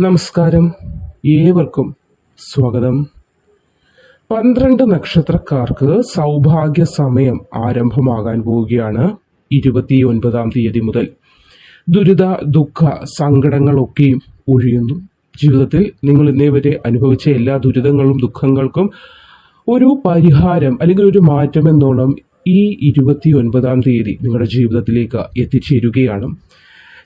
നമസ്കാരം. ഏവർക്കും സ്വാഗതം. പന്ത്രണ്ട് നക്ഷത്രക്കാർക്ക് സൗഭാഗ്യ സമയം ആരംഭമാകാൻ പോവുകയാണ് ഇരുപത്തിയൊൻപതാം തീയതി മുതൽ. ദുരിത ദുഃഖ സങ്കടങ്ങളൊക്കെയും ഒഴിയുന്നു. ജീവിതത്തിൽ നിങ്ങൾ ഇന്നേ വരെ അനുഭവിച്ച എല്ലാ ദുരിതങ്ങളും ദുഃഖങ്ങൾക്കും ഒരു പരിഹാരം അല്ലെങ്കിൽ ഒരു മാറ്റം എന്നോണം ഈ ഇരുപത്തിയൊൻപതാം തീയതി നിങ്ങളുടെ ജീവിതത്തിലേക്ക് എത്തിച്ചേരുകയാണ്.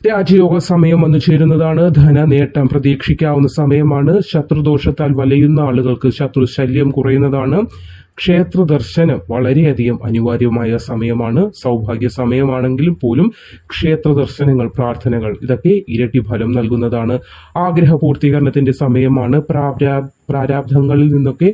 രാജയോഗ സമയം വന്നു ചേരുന്നതാണ്. ധന നേട്ടം പ്രതീക്ഷിക്കാവുന്ന സമയമാണ്. ശത്രുദോഷത്താൽ വലയുന്ന ആളുകൾക്ക് ശത്രു ശല്യം കുറയുന്നതാണ്. ക്ഷേത്ര ദർശനം വളരെയധികം അനിവാര്യമായ സമയമാണ് സൗഭാഗ്യ സമയമാണെങ്കിലും പോലും ക്ഷേത്ര ദർശനങ്ങൾ പ്രാർത്ഥനകൾ ഇതൊക്കെ ഇരട്ടി ഫലം നൽകുന്നതാണ്. ആഗ്രഹ പൂർത്തീകരണത്തിന്റെ സമയമാണ് പ്രാപ്രാ പ്രാരാബ്ധങ്ങളിൽ നിന്നൊക്കെ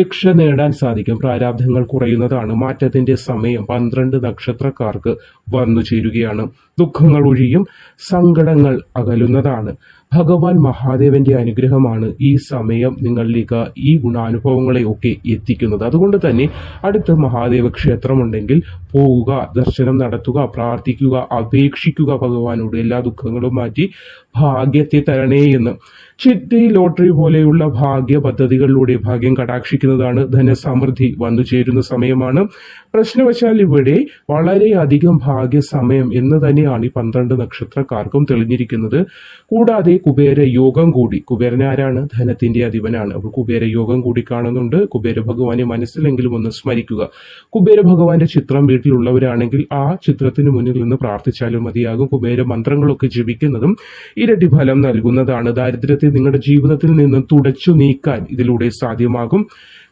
രക്ഷ നേടാൻ സാധിക്കും. പ്രാരാബ്ധങ്ങൾ കുറയുന്നതാണ്. മാറ്റത്തിന്റെ സമയം പന്ത്രണ്ട് നക്ഷത്രക്കാർക്ക് വന്നു ചേരുകയാണ് ദുഃഖങ്ങൾ ഒഴിയും സങ്കടങ്ങൾ അകലുന്നതാണ്. ഭഗവാൻ മഹാദേവന്റെ അനുഗ്രഹമാണ് ഈ സമയം നിങ്ങളിലേക്ക് ഈ ഗുണാനുഭവങ്ങളെ ഒക്കെ എത്തിക്കുന്നത്. അതുകൊണ്ട് തന്നെ അടുത്ത് മഹാദേവ ക്ഷേത്രമുണ്ടെങ്കിൽ പോവുക ദർശനം നടത്തുക പ്രാർത്ഥിക്കുക അപേക്ഷിക്കുക ഭഗവാനോട്. എല്ലാ ദുഃഖങ്ങളും മാറ്റി ഭാഗ്യത്തെ തരണേ എന്ന്. ചിട്ടി ലോട്ടറി പോലെയുള്ള ഭാഗ്യ പദ്ധതികളിലൂടെ ഭാഗ്യം കടാക്ഷിക്കുന്നതാണ് ധനസമൃദ്ധി. വന്നു ചേരുന്ന സമയമാണ്. പ്രശ്നവശാൽ ഇവിടെ വളരെയധികം ഭാഗ്യ സമയം എന്ന് തന്നെയാണ് ഈ പന്ത്രണ്ട് നക്ഷത്രക്കാർക്കും തെളിഞ്ഞിരിക്കുന്നത്. കൂടാതെ കുബേര യോഗം കൂടി. കുബേരൻ ആരാണ്? ധനത്തിന്റെ അധിപനാണ്. അപ്പോൾ കുബേര യോഗം കൂടി കാണുന്നുണ്ട്. കുബേര ഭഗവാനെ മനസ്സിലെങ്കിലും ഒന്ന് സ്മരിക്കുക. കുബേര ഭഗവാന്റെ ചിത്രം വീട്ടിലുള്ളവരാണെങ്കിൽ ആ ചിത്രത്തിന് മുന്നിൽ നിന്ന് പ്രാർത്ഥിച്ചാലും മതിയാകും. കുബേര മന്ത്രങ്ങളൊക്കെ ജപിക്കുന്നതും ഇരട്ടി ഫലം നൽകുന്നതാണ്. ദാരിദ്ര്യത്തെ നിങ്ങളുടെ ജീവിതത്തിൽ നിന്ന് തുടച്ചു നീക്കാൻ ഇതിലൂടെ സാധ്യമാകും.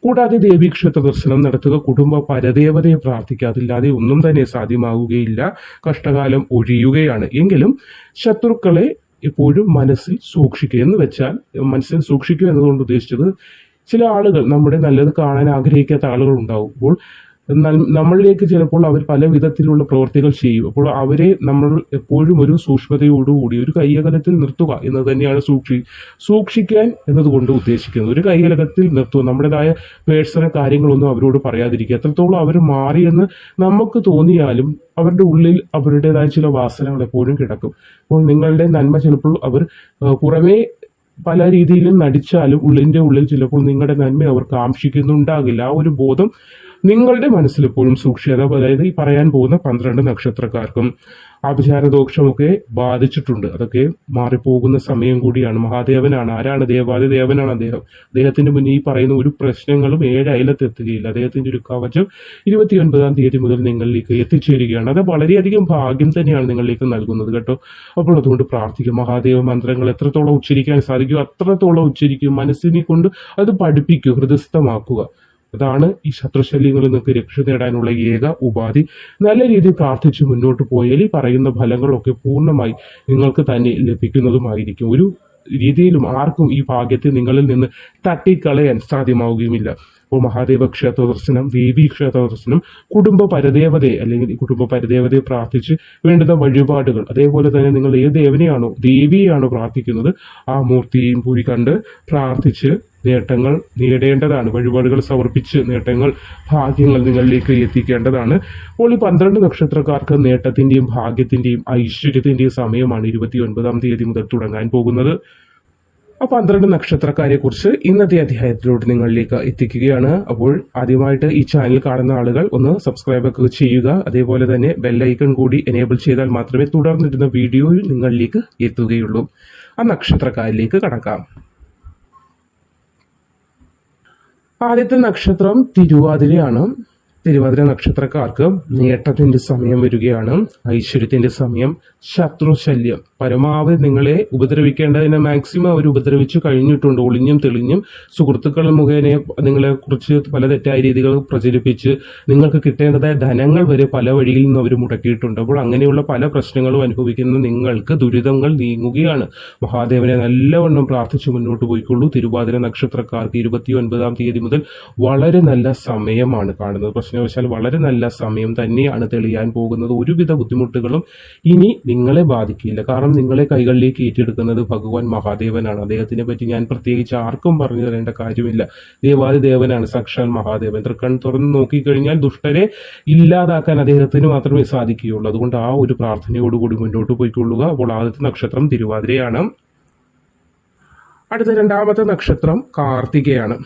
കൂടാതെ ദേവീക്ഷേത്ര ദർശനം നടത്തുക. കുടുംബ പരദേവതയെ പ്രാർത്ഥിക്കാതില്ലാതെ ഒന്നും തന്നെ സാധ്യമാകുകയില്ല കഷ്ടകാലം ഒഴിയുകയാണ്. എങ്കിലും ശത്രുക്കളെ എപ്പോഴും മനസ്സിൽ സൂക്ഷിക്കുക എന്ന് വെച്ചാൽ മനസ്സിൽ സൂക്ഷിക്കുക എന്നതുകൊണ്ട് ഉദ്ദേശിച്ചത് ചില ആളുകൾ നമ്മുടെ നല്ലത് കാണാൻ ആഗ്രഹിക്കാത്ത ആളുകൾ ഉണ്ടാവുമ്പോൾ എന്നാൽ നമ്മളിലേക്ക് ചിലപ്പോൾ അവർ പല വിധത്തിലുള്ള പ്രവർത്തികൾ ചെയ്യും. അപ്പോൾ അവരെ നമ്മൾ എപ്പോഴും ഒരു സൂക്ഷ്മതയോടുകൂടി ഒരു കൈയകലത്തിൽ നിർത്തുക എന്ന് തന്നെയാണ് സൂക്ഷി സൂക്ഷിക്കാൻ എന്നതുകൊണ്ട് ഉദ്ദേശിക്കുന്നത്. ഒരു കൈകലകത്തിൽ നിർത്തുക നമ്മുടേതായ പേഴ്സണൽ കാര്യങ്ങളൊന്നും അവരോട് പറയാതിരിക്കുക. എത്രത്തോളം അവർ മാറിയെന്ന് നമുക്ക് തോന്നിയാലും അവരുടെ ഉള്ളിൽ അവരുടേതായ ചില വാസനകൾ എപ്പോഴും കിടക്കും. അപ്പോൾ നിങ്ങളുടെ നന്മ ചിലപ്പോൾ അവർ പുറമേ പല രീതിയിലും നടിച്ചാലും ഉള്ളിന്റെ ഉള്ളിൽ ചിലപ്പോൾ നിങ്ങളുടെ നന്മ അവർ കാക്ഷിക്കുന്നുണ്ടാകില്ല ആ ഒരു ബോധം നിങ്ങളുടെ മനസ്സിൽ എപ്പോഴും അതായത് ഈ പറയാൻ പോകുന്ന പന്ത്രണ്ട് നക്ഷത്രക്കാർക്കും അഭിചാരദോഷമൊക്കെ ബാധിച്ചിട്ടുണ്ട്. അതൊക്കെ മാറിപ്പോകുന്ന സമയം കൂടിയാണ്. മഹാദേവനാണ്. ആരാണ് ദേവാദി ദേവനാണ് അദ്ദേഹം. അദ്ദേഹത്തിന്റെ മുന്നിൽ ഈ പറയുന്ന ഒരു പ്രശ്നങ്ങളും ഏഴ് അയലത്തെത്തുകയില്ല അദ്ദേഹത്തിന്റെ ഒരു കവചം ഇരുപത്തിയൊൻപതാം തീയതി മുതൽ നിങ്ങളിലേക്ക് എത്തിച്ചേരുകയാണ്. അത് വളരെയധികം ഭാഗ്യം തന്നെയാണ് നിങ്ങളിലേക്ക് നൽകുന്നത് കേട്ടോ. അപ്പോൾ അതുകൊണ്ട് പ്രാർത്ഥിക്കും. മഹാദേവ മന്ത്രങ്ങൾ എത്രത്തോളം ഉച്ചരിക്കാൻ സാധിക്കും അത്രത്തോളം ഉച്ചരിക്കും. മനസ്സിനെ കൊണ്ട് അത് പഠിപ്പിക്കുക ഹൃദയസ്ഥമാക്കുക. അതാണ് ഈ ശത്രുശല്യങ്ങളിൽ നിങ്ങൾക്ക് രക്ഷ നേടാനുള്ള ഏക ഉപാധി. നല്ല രീതിയിൽ പ്രാർത്ഥിച്ച് മുന്നോട്ട് പോയാൽ ഈ പറയുന്ന ഫലങ്ങളൊക്കെ പൂർണമായി നിങ്ങൾക്ക് തന്നെ ലഭിക്കുന്നതുമായിരിക്കും. ഒരു രീതിയിലും ആർക്കും ഈ ഭാഗ്യത്തെ നിങ്ങളിൽ നിന്ന് തട്ടിക്കളയാൻ സാധ്യമാവുകയുമില്ല. അപ്പോൾ മഹാദേവ ക്ഷേത്ര ദർശനം ദേവി ക്ഷേത്ര ദർശനം കുടുംബ പരദേവതയെ അല്ലെങ്കിൽ കുടുംബ പരദേവതയെ പ്രാർത്ഥിച്ച് വേണ്ടുന്ന വഴിപാടുകൾ. അതേപോലെ തന്നെ നിങ്ങൾ ഏത് ദേവനെയാണോ ദേവിയെയാണോ പ്രാർത്ഥിക്കുന്നത് ആ മൂർത്തിയെയും കൂടി കണ്ട് പ്രാർത്ഥിച്ച് നേട്ടങ്ങൾ നേടേണ്ടതാണ്. വഴിപാടുകൾ സമർപ്പിച്ച് നേട്ടങ്ങൾ ഭാഗ്യങ്ങൾ നിങ്ങളിലേക്ക് എത്തിക്കേണ്ടതാണ്. അപ്പോൾ ഈ പന്ത്രണ്ട് നക്ഷത്രക്കാർക്ക് നേട്ടത്തിന്റെയും ഭാഗ്യത്തിന്റെയും ഐശ്വര്യത്തിന്റെയും സമയമാണ് ഇരുപത്തി ഒൻപതാം തീയതി മുതൽ തുടങ്ങാൻ പോകുന്നത്. ആ പന്ത്രണ്ട് നക്ഷത്രക്കാരെ കുറിച്ച് ഇന്നത്തെ അധ്യായത്തിലൂടെ നിങ്ങളിലേക്ക് എത്തിക്കുകയാണ്. അപ്പോൾ ആദ്യമായിട്ട് ഈ ചാനൽ കാണുന്ന ആളുകൾ ഒന്ന് സബ്സ്ക്രൈബ് ഒക്കെ ചെയ്യുക. അതേപോലെ തന്നെ ബെല്ലൈക്കൺ കൂടി എനേബിൾ ചെയ്താൽ മാത്രമേ തുടർന്നിരുന്ന വീഡിയോയിൽ നിങ്ങളിലേക്ക് എത്തുകയുള്ളൂ. ആ നക്ഷത്രക്കാരിലേക്ക് കടക്കാം. ആദ്യത്തെ നക്ഷത്രം തിരുവാതിരയാണ്. തിരുവാതിര നക്ഷത്രക്കാർക്ക് നേട്ടത്തിന്റെ സമയം വരികയാണ്. ഐശ്വര്യത്തിന്റെ സമയം ശത്രുശല്യം പരമാവധി നിങ്ങളെ ഉപദ്രവിക്കേണ്ടതിനെ മാക്സിമം അവർ ഉപദ്രവിച്ചു കഴിഞ്ഞിട്ടുണ്ട്. ഒളിഞ്ഞും തെളിഞ്ഞും സുഹൃത്തുക്കൾ മുഖേന നിങ്ങളെ കുറിച്ച് പല തെറ്റായ രീതികൾ പ്രചരിപ്പിച്ച് നിങ്ങൾക്ക് കിട്ടേണ്ടതായ ധനങ്ങൾ വരെ പല വഴിയിൽ നിന്ന് അവർ മുടക്കിയിട്ടുണ്ട്. അപ്പോൾ അങ്ങനെയുള്ള പല പ്രശ്നങ്ങളും അനുഭവിക്കുന്ന നിങ്ങൾക്ക് ദുരിതങ്ങൾ നീങ്ങുകയാണ്. മഹാദേവനെ നല്ലവണ്ണം പ്രാർത്ഥിച്ചു മുന്നോട്ട് പോയിക്കൊള്ളൂ. തിരുവാതിര നക്ഷത്രക്കാർക്ക് ഇരുപത്തി ഒൻപതാം തീയതി മുതൽ വളരെ നല്ല സമയമാണ് കാണുന്നത്. പ്രശ്നവശാൽ വളരെ നല്ല സമയം തന്നെയാണ് തെളിയാൻ പോകുന്നത്. ഒരുവിധ ബുദ്ധിമുട്ടുകളും ഇനി നിങ്ങളെ ബാധിക്കില്ല. കാരണം നിങ്ങളെ കൈകളിലേക്ക് ഏറ്റെടുക്കുന്നത് ഭഗവാൻ മഹാദേവനാണ്. അദ്ദേഹത്തിനെ പറ്റി ഞാൻ പ്രത്യേകിച്ച് ആർക്കും പറഞ്ഞു തരേണ്ട കാര്യമില്ല. ദേവാദി ദേവനാണ് സാക്ഷാൽ മഹാദേവൻ. തൃക്കൺ തുറന്ന് നോക്കിക്കഴിഞ്ഞാൽ ദുഷ്ടരെ ഇല്ലാതാക്കാൻ അദ്ദേഹത്തിന് മാത്രമേ സാധിക്കുകയുള്ളൂ. അതുകൊണ്ട് ആ ഒരു പ്രാർത്ഥനയോടുകൂടി മുന്നോട്ട് പോയിക്കൊള്ളുക. അപ്പോൾ ആദ്യത്തെ നക്ഷത്രം തിരുവാതിരയാണ്. അടുത്ത രണ്ടാമത്തെ നക്ഷത്രം കാർത്തികയാണ്.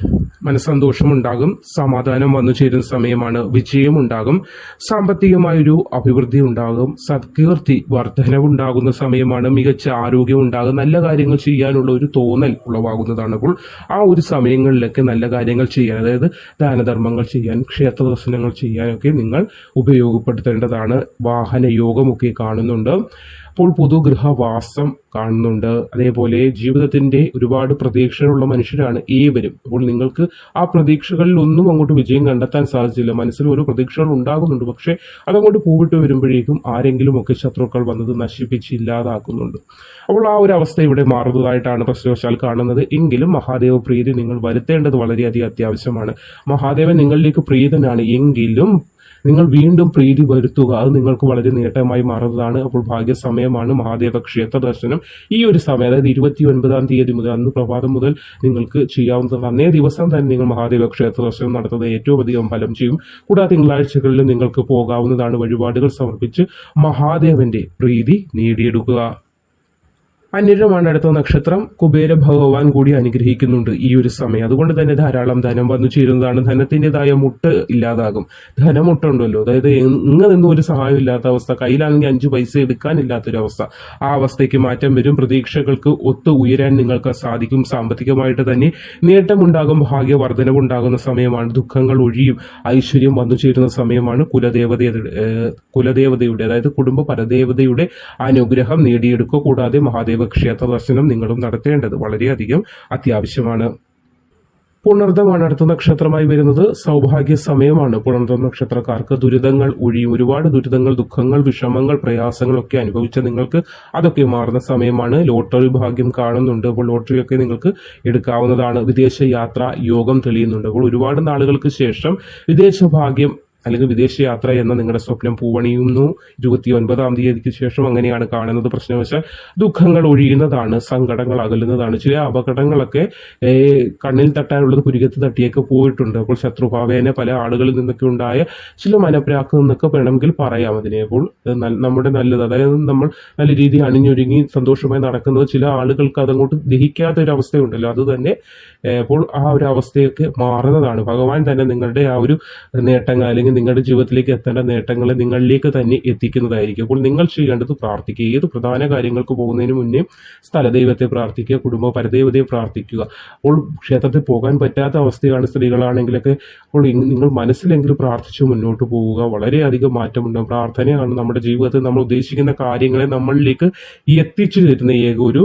മനസ്സന്തോഷമുണ്ടാകും സമാധാനം വന്നു ചേരുന്ന സമയമാണ് വിജയമുണ്ടാകും സാമ്പത്തികമായൊരു അഭിവൃദ്ധി ഉണ്ടാകും സത്കീർത്തി വർധനവുണ്ടാകുന്ന സമയമാണ് മികച്ച ആരോഗ്യം ഉണ്ടാകും നല്ല കാര്യങ്ങൾ ചെയ്യാനുള്ള ഒരു തോന്നൽ ഉളവാകുന്നതാണ്. അപ്പോൾ ആ ഒരു സമയങ്ങളിലൊക്കെ നല്ല കാര്യങ്ങൾ ചെയ്യാൻ അതായത് ദാനധർമ്മങ്ങൾ ചെയ്യാൻ ക്ഷേത്ര ദർശനങ്ങൾ ചെയ്യാനൊക്കെ നിങ്ങൾ ഉപയോഗപ്പെടുത്തേണ്ടതാണ്. വാഹന യോഗമൊക്കെ കാണുന്നുണ്ട്. അപ്പോൾ പൊതുഗൃഹവാസം കാണുന്നുണ്ട്. അതേപോലെ ജീവിതത്തിന്റെ ഒരുപാട് പ്രതീക്ഷകളുള്ള മനുഷ്യരാണ് ഏവരും. അപ്പോൾ നിങ്ങൾക്ക് ആ പ്രതീക്ഷകളിൽ ഒന്നും അങ്ങോട്ട് വിജയം കണ്ടെത്താൻ സാധിച്ചില്ല. മനസ്സിൽ ഓരോ പ്രതീക്ഷകൾ ഉണ്ടാകുന്നുണ്ട്. പക്ഷേ അതങ്ങോട്ട് പൂവിട്ട് വരുമ്പോഴേക്കും ആരെങ്കിലും ഒക്കെ ശത്രുക്കൾ വന്നത് നശിപ്പിച്ച് ഇല്ലാതാക്കുന്നുണ്ട്. അപ്പോൾ ആ ഒരു അവസ്ഥ ഇവിടെ മാറുന്നതായിട്ടാണ് പ്രശ്നവശാൽ കാണുന്നത്. എങ്കിലും മഹാദേവ പ്രീതി നിങ്ങൾ വരുത്തേണ്ടത് വളരെയധികം അത്യാവശ്യമാണ്. മഹാദേവൻ നിങ്ങളിലേക്ക് പ്രീതനാണ്. എങ്കിലും നിങ്ങൾ വീണ്ടും പ്രീതി വരുത്തുക. അത് നിങ്ങൾക്ക് വളരെ നേട്ടമായി മാറുന്നതാണ്. അപ്പോൾ ഭാഗ്യസമയമാണ് മഹാദേവ ക്ഷേത്ര ദർശനം. ഈ ഒരു സമയം അതായത് ഇരുപത്തി ഒൻപതാം തീയതി മുതൽ അന്ന് പ്രഭാതം മുതൽ നിങ്ങൾക്ക് ചെയ്യാവുന്നതാണ്. അന്നേ ദിവസം തന്നെ നിങ്ങൾ മഹാദേവ ക്ഷേത്ര ദർശനം നടത്തുന്നത് ഏറ്റവും അധികം ഫലം ചെയ്യും. കൂടാതെ തിങ്കളാഴ്ചകളിൽ നിങ്ങൾക്ക് പോകാവുന്നതാണ് വഴിപാടുകൾ സമർപ്പിച്ച് മഹാദേവന്റെ പ്രീതി നേടിയെടുക്കുക. അന്യരമാണ് അടുത്ത നക്ഷത്രം കുബേര ഭഗവാൻ കൂടി അനുഗ്രഹിക്കുന്നുണ്ട് ഈ ഒരു സമയം. അതുകൊണ്ട് തന്നെ ധാരാളം ധനം വന്നു ചേരുന്നതാണ്. ധനത്തിന്റെതായ മുട്ട് ഇല്ലാതാകും. ധനമുട്ടുണ്ടല്ലോ. അതായത് ഇങ്ങ നിന്നും ഒരു സഹായം ഇല്ലാത്ത അവസ്ഥ കയ്യിലാണെങ്കിൽ അഞ്ച് പൈസ എടുക്കാനില്ലാത്തൊരു അവസ്ഥ. ആ അവസ്ഥയ്ക്ക് മാറ്റം വരും. പ്രതീക്ഷകൾക്ക് ഒത്തു ഉയരാൻ നിങ്ങൾക്ക് സാധിക്കും. സാമ്പത്തികമായിട്ട് തന്നെ നേട്ടമുണ്ടാകും. ഭാഗ്യവർദ്ധനവുണ്ടാകുന്ന സമയമാണ്. ദുഃഖങ്ങൾ ഒഴിയും. ഐശ്വര്യം വന്നു ചേരുന്ന സമയമാണ് കുലദേവതയുടെ കുലദേവതയുടെ അതായത് കുടുംബ പരദേവതയുടെ അനുഗ്രഹം നേടിയെടുക്കുക. കൂടാതെ മഹാദേവ ക്ഷേത്ര ദർശനം നിങ്ങളും നടത്തേണ്ടത് വളരെയധികം അത്യാവശ്യമാണ്. പുണർദമാണ് അടുത്ത നക്ഷത്രമായി വരുന്നത്. സൗഭാഗ്യ സമയമാണ്. പുണർദം നക്ഷത്രക്കാർക്ക് ദുരിതങ്ങൾ ഒഴിയും ഒരുപാട് ദുരിതങ്ങൾ ദുഃഖങ്ങൾ വിഷമങ്ങൾ പ്രയാസങ്ങളൊക്കെ അനുഭവിച്ച നിങ്ങൾക്ക് അതൊക്കെ മാറുന്ന സമയമാണ്. ലോട്ടറി ഭാഗ്യം കാണുന്നുണ്ട്. അപ്പോൾ ലോട്ടറിയൊക്കെ നിങ്ങൾക്ക് എടുക്കാവുന്നതാണ്. വിദേശ യാത്ര യോഗം തെളിയുന്നുണ്ട്. അപ്പോൾ ഒരുപാട് നാളുകൾക്ക് ശേഷം വിദേശ ഭാഗ്യം അല്ലെങ്കിൽ വിദേശയാത്ര എന്ന നിങ്ങളുടെ സ്വപ്നം പൂവണിയുന്നു. ഇരുപത്തി ഒൻപതാം തീയതിക്ക് ശേഷം അങ്ങനെയാണ് കാണുന്നത് പ്രശ്നവശാൽ ദുഃഖങ്ങൾ ഒഴിയുന്നതാണ് സങ്കടങ്ങൾ അകലുന്നതാണ്. ചില അപകടങ്ങളൊക്കെ കണ്ണിൽ തട്ടാനുള്ളത് പുരികത്ത് തട്ടിയൊക്കെ പോയിട്ടുണ്ട്. അപ്പോൾ ശത്രുഭാവേന പല ആളുകളിൽ നിന്നൊക്കെ ഉണ്ടായ ചില മനപ്രാക്ക് എന്നൊക്കെ വേണമെങ്കിൽ പറയാം അതിനെ. അപ്പോൾ നമ്മുടെ നല്ലത്. അതായത് നമ്മൾ നല്ല രീതിയിൽ അണിഞ്ഞൊരുങ്ങി സന്തോഷമായി നടക്കുന്നത് ചില ആളുകൾക്ക് അതങ്ങോട്ട് ദഹിക്കാത്ത ഒരു അവസ്ഥയുണ്ടല്ലോ അത് തന്നെ അപ്പോൾ ആ ഒരു അവസ്ഥയൊക്കെ മാറുന്നതാണ്. ഭഗവാൻ തന്നെ നിങ്ങളുടെ ആ ഒരു നേട്ടങ്ങൾ അല്ലെങ്കിൽ നിങ്ങളുടെ ജീവിതത്തിലേക്ക് എത്തേണ്ട നേട്ടങ്ങളെ നിങ്ങളിലേക്ക് തന്നെ എത്തിക്കുന്നതായിരിക്കും. അപ്പോൾ നിങ്ങൾ ചെയ്യേണ്ടത് പ്രാർത്ഥിക്കുക. ഏത് പ്രധാന കാര്യങ്ങൾക്ക് പോകുന്നതിന് മുന്നേ സ്ഥലദൈവത്തെ പ്രാർത്ഥിക്കുക കുടുംബ പരദൈവതയെ പ്രാർത്ഥിക്കുക. അപ്പോൾ ക്ഷേത്രത്തിൽ പോകാൻ പറ്റാത്ത അവസ്ഥയാണ് സ്ത്രീകളാണെങ്കിലൊക്കെ അപ്പോൾ നിങ്ങൾ മനസ്സിലെങ്കിലും പ്രാർത്ഥിച്ച് മുന്നോട്ട് പോവുക. വളരെയധികം മാറ്റമുണ്ടാകും പ്രാർത്ഥനയാണ് നമ്മുടെ ജീവിതത്തിൽ നമ്മൾ ഉദ്ദേശിക്കുന്ന കാര്യങ്ങളെ നമ്മളിലേക്ക് എത്തിച്ചു തരുന്ന ഏക ഒരു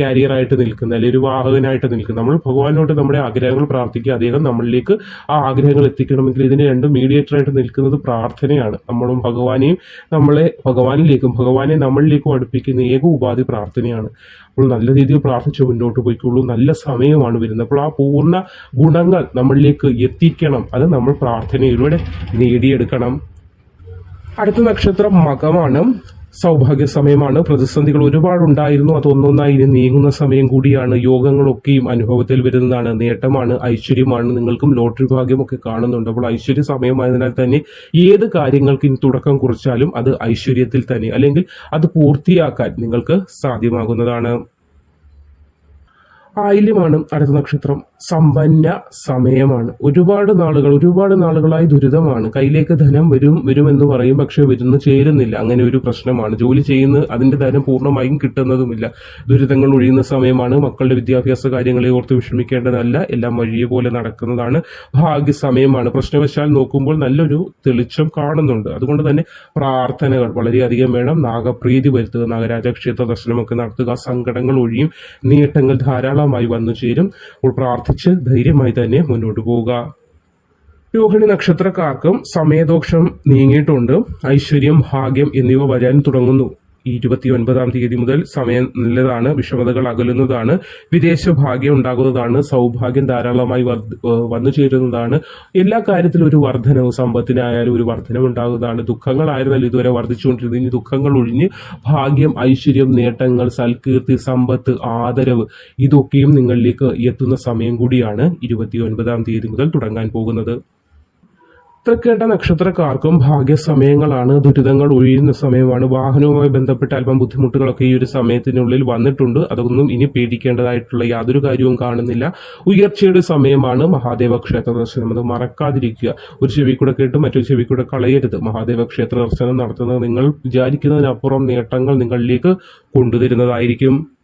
കാരിയറായിട്ട് നിൽക്കുന്ന അല്ലെങ്കിൽ ഒരു വാഹകനായിട്ട് നിൽക്കുന്ന നമ്മൾ ഭഗവാനോട് നമ്മുടെ ആഗ്രഹങ്ങൾ പ്രാർത്ഥിക്കുക. അദ്ദേഹം നമ്മളിലേക്ക് ആ ആഗ്രഹങ്ങൾ എത്തിക്കണമെങ്കിൽ ഇതിന് രണ്ടും മീഡിയേറ്ററായിട്ട് നിൽക്കുന്നത് പ്രാർത്ഥനയാണ്. നമ്മളും ഭഗവാനെയും നമ്മളെ ഭഗവാനിലേക്കും ഭഗവാനെ നമ്മളിലേക്കും അടുപ്പിക്കുന്ന ഏക ഉപാധി പ്രാർത്ഥനയാണ്. അപ്പോൾ നല്ല രീതിയിൽ പ്രാർത്ഥിച്ച് മുന്നോട്ട് പോയിക്കുള്ളൂ നല്ല സമയമാണ് വരുന്നത്. അപ്പോൾ ആ പൂർണ ഗുണങ്ങൾ നമ്മളിലേക്ക് എത്തിക്കണം. അത് നമ്മൾ പ്രാർത്ഥനയിലൂടെ നേടിയെടുക്കണം. അടുത്ത നക്ഷത്രം മകമാണ്. സൗഭാഗ്യ സമയമാണ് പ്രതിസന്ധികൾ ഒരുപാടുണ്ടായിരുന്നു. അതൊന്നൊന്നായി നീങ്ങുന്ന സമയം കൂടിയാണ്. യോഗങ്ങളൊക്കെയും അനുഭവത്തിൽ വരുന്നതാണ്. നേട്ടമാണ് ഐശ്വര്യമാണ്. നിങ്ങൾക്കും ലോട്ടറി ഭാഗ്യമൊക്കെ കാണുന്നുണ്ട്. അപ്പോൾ ഐശ്വര്യ സമയമായതിനാൽ തന്നെ ഏത് കാര്യങ്ങൾക്ക് ഇനി തുടക്കം കുറിച്ചാലും അത് ഐശ്വര്യത്തിൽ തന്നെ അല്ലെങ്കിൽ അത് പൂർത്തിയാക്കാൻ നിങ്ങൾക്ക് സാധ്യമാകുന്നതാണ്. ആയില്യമാണ് അടുത്ത നക്ഷത്രം. സമ്പന്ന സമയമാണ്. ഒരുപാട് നാളുകൾ ഒരുപാട് നാളുകളായി ദുരിതമാണ്. കയ്യിലേക്ക് ധനം വരും വരുമെന്ന് പറയും പക്ഷെ വരുന്ന ചേരുന്നില്ല. അങ്ങനെ ഒരു പ്രശ്നമാണ്. ജോലി ചെയ്യുന്ന അതിന്റെ ധനം പൂർണമായും കിട്ടുന്നതുമില്ല. ദുരിതങ്ങൾ ഒഴിയുന്ന സമയമാണ്. മക്കളുടെ വിദ്യാഭ്യാസ കാര്യങ്ങളെ ഓർത്ത് വിഷമിക്കേണ്ടതല്ല. എല്ലാം വഴിയെ പോലെ നടക്കുന്നതാണ് ഭാഗ്യ സമയമാണ് പ്രശ്നവശാൽ നോക്കുമ്പോൾ നല്ലൊരു തെളിച്ചം കാണുന്നുണ്ട്. അതുകൊണ്ട് തന്നെ പ്രാർത്ഥനകൾ വളരെയധികം വേണം. നാഗപ്രീതി വരുത്തുക നാഗരാജ ക്ഷേത്ര ദർശനമൊക്കെ നടത്തുക സങ്കടങ്ങൾ ഒഴിയും നേട്ടങ്ങൾ ധാരാളമായി വന്നു ചേരും പ്രാർത്ഥിച്ച് ധൈര്യമായി തന്നെ മുന്നോട്ട് പോവുക. രോഹിണി നക്ഷത്രക്കാർക്കും സമയദോഷം നീങ്ങിയിട്ടുണ്ട്. ഐശ്വര്യം ഭാഗ്യം എന്നിവ വരാൻ തുടങ്ങുന്നു. ഈ ഇരുപത്തി ഒൻപതാം തീയതി മുതൽ സമയം നല്ലതാണ് വിഷമതകൾ അകലുന്നതാണ് വിദേശ ഭാഗ്യം ഉണ്ടാകുന്നതാണ് സൗഭാഗ്യം ധാരാളമായി വന്നു ചേരുന്നതാണ്. എല്ലാ കാര്യത്തിലും ഒരു വർധനവും സമ്പത്തിനായാലും ഒരു വർധനവ് ഉണ്ടാകുന്നതാണ്. ദുഃഖങ്ങളായിരുന്നല്ലോ ഇതുവരെ വർദ്ധിച്ചുകൊണ്ടിരുന്നത് ഇനി ദുഃഖങ്ങൾ ഒഴിഞ്ഞ് ഭാഗ്യം ഐശ്വര്യം നേട്ടങ്ങൾ സൽകീർത്തി സമ്പത്ത് ആദരവ് ഇതൊക്കെയും നിങ്ങളിലേക്ക് എത്തുന്ന സമയം കൂടിയാണ് ഇരുപത്തി ഒൻപതാം തീയതി മുതൽ തുടങ്ങാൻ പോകുന്നത്. തൃക്കേട്ട നക്ഷത്രക്കാർക്കും ഭാഗ്യ സമയങ്ങളാണ് ദുരിതങ്ങൾ ഒഴിയുന്ന സമയമാണ്. വാഹനവുമായി ബന്ധപ്പെട്ട അല്പം ബുദ്ധിമുട്ടുകളൊക്കെ ഈ ഒരു സമയത്തിനുള്ളിൽ വന്നിട്ടുണ്ട്. അതൊന്നും ഇനി പേടിക്കേണ്ടതായിട്ടുള്ള യാതൊരു കാര്യവും കാണുന്നില്ല. ഉയർച്ചയുടെ സമയമാണ് മഹാദേവ ക്ഷേത്ര ദർശനം. അത് മറക്കാതിരിക്കുക. ഒരു ചെവി കൂടെ കേട്ട് മറ്റൊരു ചെവി കൂടെ കളയരുത്. മഹാദേവ ക്ഷേത്ര ദർശനം നടത്തുന്നത് നിങ്ങൾ വിചാരിക്കുന്നതിനപ്പുറം നേട്ടങ്ങൾ നിങ്ങളിലേക്ക് കൊണ്ടുതരുന്നതായിരിക്കും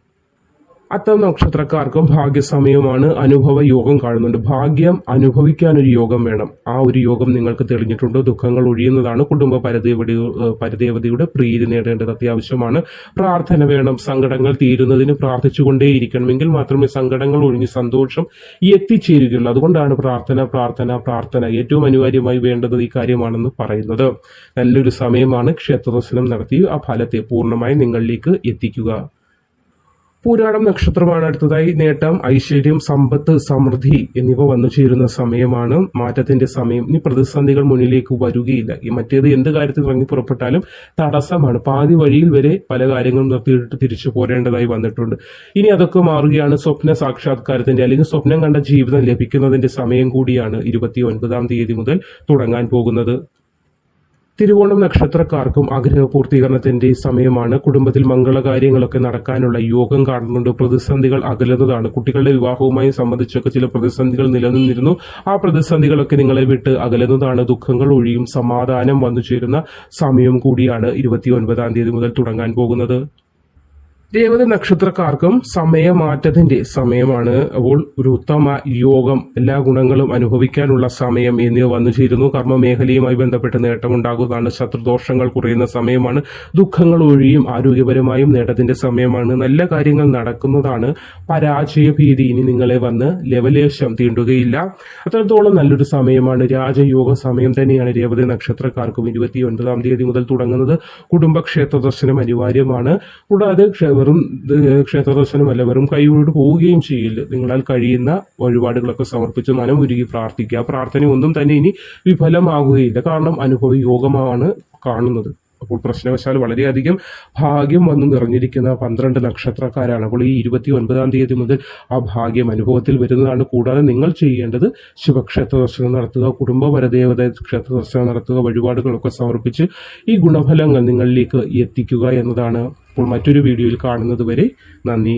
അത്തം നക്ഷത്രക്കാർക്കും ഭാഗ്യസമയമാണ് അനുഭവ യോഗം കാണുന്നുണ്ട്. ഭാഗ്യം അനുഭവിക്കാൻ ഒരു യോഗം വേണം. ആ ഒരു യോഗം നിങ്ങൾക്ക് തെളിഞ്ഞിട്ടുണ്ട്. ദുഃഖങ്ങൾ ഒഴിയുന്നതാണ്. കുടുംബ പരദേവതി പരദേവതയുടെ പ്രീതി നേടേണ്ടത് അത്യാവശ്യമാണ്. പ്രാർത്ഥന വേണം. സങ്കടങ്ങൾ തീരുന്നതിന് പ്രാർത്ഥിച്ചുകൊണ്ടേയിരിക്കണമെങ്കിൽ മാത്രമേ സങ്കടങ്ങൾ ഒഴിഞ്ഞ് സന്തോഷം എത്തിച്ചേരുകയുള്ളൂ. അതുകൊണ്ടാണ് പ്രാർത്ഥന പ്രാർത്ഥന പ്രാർത്ഥന ഏറ്റവും അനിവാര്യമായി വേണ്ടത് ഈ കാര്യമാണെന്ന് പറയുന്നത്. നല്ലൊരു സമയമാണ് ക്ഷേത്രദർശനം നടത്തി ആ ഫലത്തെ പൂർണമായി നിങ്ങളിലേക്ക് എത്തിക്കുക. പൂരാടം നക്ഷത്രമാണ് അടുത്തതായി നേട്ടം ഐശ്വര്യം സമ്പത്ത് സമൃദ്ധി എന്നിവ വന്നു ചേരുന്ന സമയമാണ്. മാറ്റത്തിന്റെ സമയം. ഇനി പ്രതിസന്ധികൾ മുന്നിലേക്ക് വരികയില്ല. ഈ മറ്റേത് എന്ത് കാര്യത്തിൽ ഇറങ്ങി പുറപ്പെട്ടാലും തടസ്സമാണ്. പാതി വഴിയിൽ വരെ പല കാര്യങ്ങളും നിർത്തിയിട്ട് തിരിച്ചു പോരേണ്ടതായി വന്നിട്ടുണ്ട്. ഇനി അതൊക്കെ മാറുകയാണ് സ്വപ്ന സാക്ഷാത്കാരത്തിന്റെ അല്ലെങ്കിൽ സ്വപ്നം കണ്ട ജീവിതം ലഭിക്കുന്നതിന്റെ സമയം കൂടിയാണ് ഇരുപത്തി ഒൻപതാം തീയതി മുതൽ തുടങ്ങാൻ പോകുന്നത്. തിരുവോണം നക്ഷത്രക്കാർക്കും ആഗ്രഹ പൂർത്തീകരണത്തിന്റെ സമയമാണ്. കുടുംബത്തിൽ മംഗളകാര്യങ്ങളൊക്കെ നടക്കാനുള്ള യോഗം കാണുന്നുണ്ട്. പ്രതിസന്ധികൾ അകലുന്നതാണ്. കുട്ടികളുടെ വിവാഹവുമായി സംബന്ധിച്ചൊക്കെ ചില പ്രതിസന്ധികൾ നിലനിന്നിരുന്നു. ആ പ്രതിസന്ധികളൊക്കെ നിങ്ങളെ വിട്ട് അകലുന്നതാണ്. ദുഃഖങ്ങൾ ഒഴിയും സമാധാനം വന്നു ചേരുന്ന സമയം കൂടിയാണ് ഇരുപത്തി ഒൻപതാം തീയതി മുതൽ തുടങ്ങാൻ പോകുന്നത്. രേവതി നക്ഷത്രക്കാർക്കും സമയമാറ്റത്തിന്റെ സമയമാണ്. അപ്പോൾ ഒരു ഉത്തമ യോഗം എല്ലാ ഗുണങ്ങളും അനുഭവിക്കാനുള്ള സമയം എന്നിവ വന്നു ചേരുന്നു കർമ്മ മേഖലയുമായി ബന്ധപ്പെട്ട് നേട്ടമുണ്ടാകുന്നതാണ്. ശത്രുദോഷങ്ങൾ കുറയുന്ന സമയമാണ്. ദുഃഖങ്ങൾ ഒഴിയും ആരോഗ്യപരമായും നേട്ടത്തിന്റെ സമയമാണ്. നല്ല കാര്യങ്ങൾ നടക്കുന്നതാണ്. പരാജയ ഭീതി ഇനി നിങ്ങളെ വന്ന് ലെവലേശം തീണ്ടുകയില്ല. അത്രത്തോളം നല്ലൊരു സമയമാണ്. രാജയോഗ സമയം തന്നെയാണ് രേവതി നക്ഷത്രക്കാർക്കും. ഇരുപത്തി ഒൻപതാം തീയതി മുതൽ തുടങ്ങുന്നത് കുടുംബക്ഷേത്ര ദർശനം അനിവാര്യമാണ്. കൂടാതെ വെറും ക്ഷേത്ര ദർശനമല്ല വെറും കൈയോട് പോവുകയും ചെയ്യില്ല. നിങ്ങളാൽ കഴിയുന്ന വഴിപാടുകളൊക്കെ സമർപ്പിച്ച് മനമുരുകി പ്രാർത്ഥിക്കുക. പ്രാർത്ഥന ഒന്നും തന്നെ ഇനി വിഫലമാകുകയില്ല കാരണം അനുഭവ യോഗമാണ് കാണുന്നത്. അപ്പോൾ പ്രശ്നവശാൽ വളരെയധികം ഭാഗ്യം വന്നു നിറഞ്ഞിരിക്കുന്ന പന്ത്രണ്ട് നക്ഷത്രക്കാരാണ്. അപ്പോൾ ഈ ഇരുപത്തി ഒൻപതാം തീയതി മുതൽ ആ ഭാഗ്യം അനുഭവത്തിൽ വരുന്നതാണ്. കൂടാതെ നിങ്ങൾ ചെയ്യേണ്ടത് ശിവക്ഷേത്ര ദർശനം നടത്തുക കുടുംബ വരദേവത ക്ഷേത്ര ദർശനം നടത്തുക വഴിപാടുകളൊക്കെ സമർപ്പിച്ച് ഈ ഗുണഫലങ്ങൾ നിങ്ങളിലേക്ക് എത്തിക്കുക എന്നതാണ്. അപ്പോൾ മറ്റൊരു വീഡിയോയിൽ കാണുന്നത് വരെ നന്ദി.